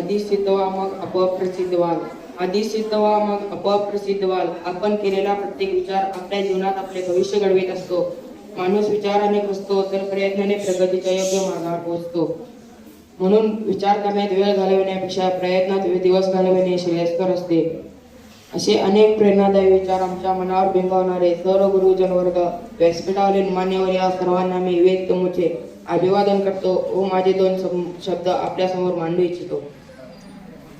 आधी सिद्ध व्हा मग आपोआप प्रसिद्ध व्हाल आधी सिद्ध व्हा मग आपोआप प्रसिद्ध व्हाल आपण केलेला प्रत्येक विचार आपल्या जीवनात आपले भविष्य घडवीत असतो. माणूस विचाराने असतो तर प्रयत्नाने प्रगतीच्या योग्य मार्गावर पोहोचतो. म्हणून विचार करण्यात वेळ घालवण्यापेक्षा प्रयत्नात दिवस घालवणे श्रेयस्कर असते. असे अनेक प्रेरणादायी विचार आमच्या मनावर बिंबवणारे सर्व गुरुजन वर्ग व्यासपीठावरील मान्यवर या सर्वांना मी वेद तमुचे अभिवादन करतो व माझे दोन शब्द आपल्यासमोर मांडू इच्छितो.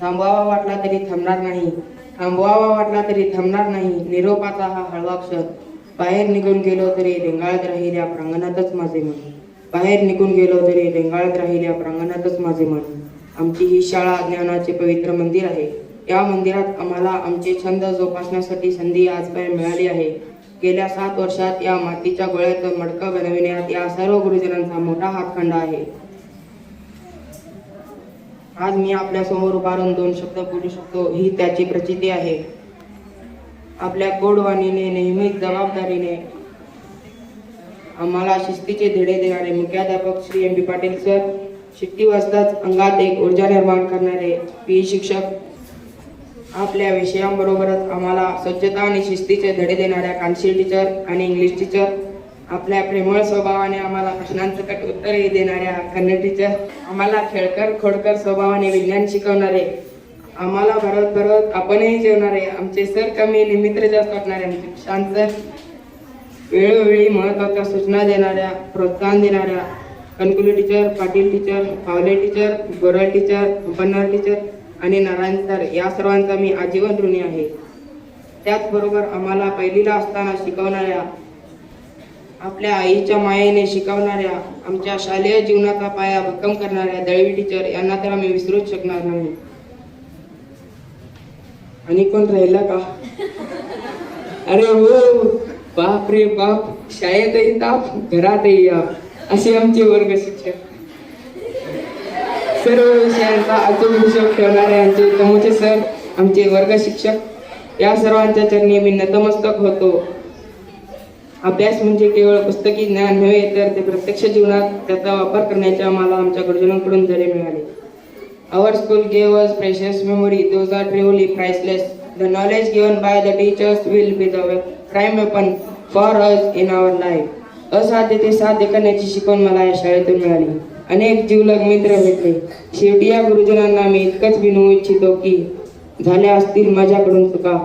थांबवावा वाटला तरी थांबणार नाही. थांबवावा वाटला तरी थांबणार नाही. निरोपाचा हा हळवा क्षण. बाहेर निघून गेलो तरी रेंगाळत राहिल्या प्रांगणातच माझे मन. बाहेर निघून गेलो तरी रेंगाळत राहिल्या प्रांगणातच माझे मन. आमची ही शाळा ज्ञानाचे पवित्र मंदिर आहे. या मंदिरात आम्हाला आमचे छंद जोपासण्यासाठी संधी आजपर्यंत मिळाली आहे. गेल्या सात वर्षात या मातीच्या गोळ्यात मडकं बनविण्यात या सर्व गुरुजनांचा मोठा हातखंडा आहे. आज मी आपल्यासमोर उभारून दोन शब्द बोलू शकतो. ही त्याची प्रचिती आहे. आपल्या गोडवाणीने नेहमीच जबाबदारीने आम्हाला शिस्तीचे धडे देणारे मुख्याध्यापक Shri M B Patil sir शिट्टी वाजताच अंगात एक ऊर्जा निर्माण करणारे पी शिक्षक आपल्या विषयांबरोबरच आम्हाला स्वच्छता आणि शिस्तीचे धडे देणाऱ्या कानशील टीचर आणि इंग्लिश टीचर आपल्या प्रेमळ स्वभावाने आम्हाला प्रश्नांसकट उत्तरही देणाऱ्या कन्नड टीचर आम्हाला खेळकर खोडकर स्वभावाने विज्ञान शिकवणारे आम्हाला भरत भरत आपणही जेवणारे आमचे सर कमी निमित्र जास्त वाटणारे आमचे शांत वेळोवेळी महत्त्वाच्या सूचना देणाऱ्या प्रोत्साहन देणाऱ्या Kankuli teacher Patil teacher Pawale teacher Goral teacher Pannar teacher आणि नारायण सर या सर्वांचा मी आजीवन ऋणी आहे. त्याचबरोबर आम्हाला पहिलीला असताना शिकवणाऱ्या आपल्या आईच्या मायेने शिकवणाऱ्या आमच्या शालेय जीवनाचा पाया भक्कम करणाऱ्या दळवी टीचर यांना तर आम्ही विसरूच शकणार नाही. आणि कोण राहिला का? अरे हो बाप रे बाप शाळेतही ताप घरातही या असे आमचे वर्ग शिक्षक. सर्व विषयांचा अचूक हिशोब ठेवणारे आमचे तमोचे सर आमचे वर्ग शिक्षक या सर्वांच्या चरणी मी नतमस्तक होतो. अभ्यास म्हणजे केवळ पुस्तकी ज्ञान नव्हे तर ते प्रत्यक्ष जीवनात त्याचा वापर करण्याचे आम्हाला आमच्या गुरुजनांकडून जरे मिळाले. Our school gave us precious memory those are truly priceless the knowledge given by the teachers will be the prime weapon for us in our life असाध्य ते साध्य करण्याची शिकवण मला या शाळेतून मिळाली. अनेक जीवलग मित्र भेटले. शेवटी या गुरुजनांना मी इतकंच विनवू इच्छितो की झाल्या असतील माझ्याकडून चुका.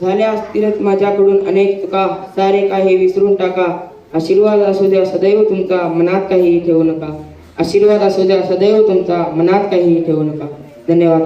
झाल्या असतीलच माझ्याकडून अनेक चुका सारे काही विसरून टाका. आशीर्वाद असू द्या सदैव तुमचा मनात काहीही ठेवू नका. आशीर्वाद असू द्या सदैव तुमचा मनात काहीही ठेवू नका. धन्यवाद.